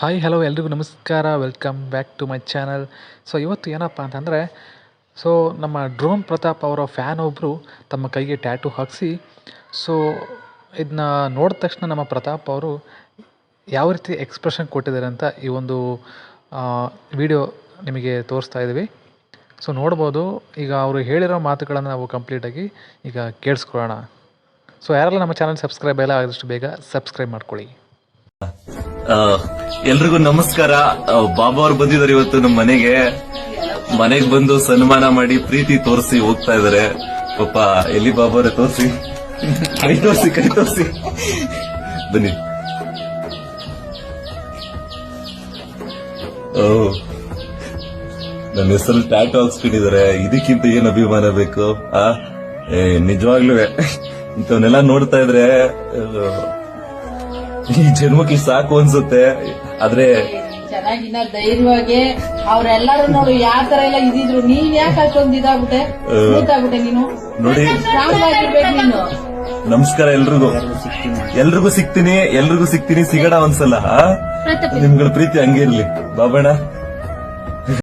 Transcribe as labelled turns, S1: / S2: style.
S1: Hi hello ಎಲ್ರಿಗೂ ನಮಸ್ಕಾರ. Welcome back to my channel so ಇವತ್ತು ಏನಪ್ಪ ಅಂತಂದರೆ ಸೊ ನಮ್ಮ ಡ್ರೋನ್ ಪ್ರತಾಪ್ ಅವರ ಫ್ಯಾನ್ ಒಬ್ಬರು ತಮ್ಮ ಕೈಗೆ ಟ್ಯಾಟೂ ಹಾಕಿಸಿ ಸೊ ಇದನ್ನ ನೋಡಿದ ತಕ್ಷಣ ನಮ್ಮ ಪ್ರತಾಪ್ ಅವರು ಯಾವ ರೀತಿ ಎಕ್ಸ್ಪ್ರೆಷನ್ ಕೊಟ್ಟಿದ್ದಾರೆ ಅಂತ ಈ ಒಂದು ವಿಡಿಯೋ ನಿಮಗೆ ತೋರಿಸ್ತಾ ಇದ್ದೀವಿ. ಸೊ ನೋಡ್ಬೋದು. ಈಗ ಅವರು ಹೇಳಿರೋ ಮಾತುಗಳನ್ನು ನಾವು ಕಂಪ್ಲೀಟಾಗಿ ಈಗ ಕೇಳಿಸ್ಕೊಳ್ಳೋಣ. ಸೊ ಯಾರೆಲ್ಲ ನಮ್ಮ ಚಾನಲ್ ಸಬ್ಸ್ಕ್ರೈಬ್ ಎಲ್ಲ ಆದಷ್ಟು ಬೇಗ ಸಬ್ಸ್ಕ್ರೈಬ್ ಮಾಡ್ಕೊಳ್ಳಿ.
S2: ಎಲ್ರಿಗೂ ನಮಸ್ಕಾರ. ಬಾಬಾ ಅವ್ರು ಬಂದಿದ್ದಾರೆ ಇವತ್ತು ನಮ್ಮ ಮನೆಗೆ. ಮನೆಗೆ ಬಂದು ಸನ್ಮಾನ ಮಾಡಿ ಪ್ರೀತಿ ತೋರಿಸಿ ಹೋಗ್ತಾ ಇದಾರೆ. ಪಾಪ, ಎಲ್ಲಿ ಬಾಬಾ ಅವರೇ? ತೋರಿಸಿ. ಕೈ ತೋರಿಸಿ ಕೈ ತೋರಿಸಿ. ಬನ್ನಿ. ಓ, ನನ್ನ ಹೆಸರು ಟ್ಯಾಟ್ ಹಾಕ್ಸ್ಕೊಂಡಿದ್ದಾರೆ ಇದಕ್ಕಿಂತ ಏನ್ ಅಭಿಮಾನ ಬೇಕು? ಆ? ನಿಜವಾಗ್ಲೂ ಇಂಥವನ್ನೆಲ್ಲ ನೋಡ್ತಾ ಇದ್ರೆ ಈ ಜನ್ಮಕ್ಕೆ ಸಾಕು ಅನ್ಸುತ್ತೆ. ಆದ್ರೆ
S3: ಚೆನ್ನಾಗಿನ್ನ ಧೈರ್ಯವಾಗಿ ಅವ್ರೆಲ್ಲಾರು ನೋಡು ಯಾವ ತರ ಎಲ್ಲ ಇದಿದ್ರು ನೀನ್ ಯಾಕೆ ಅಷ್ಟೊಂದು ಇದಾಗ್ಬಿಟ್ಟೆ? ಸ್ಮೂತ್ ಆಗ್ಬಿಟ್ಟೆ ನೀನು?
S2: ನೋಡಿ
S3: ಸ್ಟ್ರಾಂಗ್ ಆಗಿರ್ಬೇಕು ನೀನು.
S2: ನಮಸ್ಕಾರ ಎಲ್ರಿಗೂ. ಎಲ್ರಿಗೂ ಸಿಗ್ತೀನಿ ಎಲ್ರಿಗೂ ಸಿಗ್ತೀನಿ ಸಿಗಡ ಒಂದ್ಸಲ? ನಿಮ್ಗಳ ಪ್ರೀತಿ ಹಂಗಿರ್ಲಿ ಬಾಬಣ್ಣ.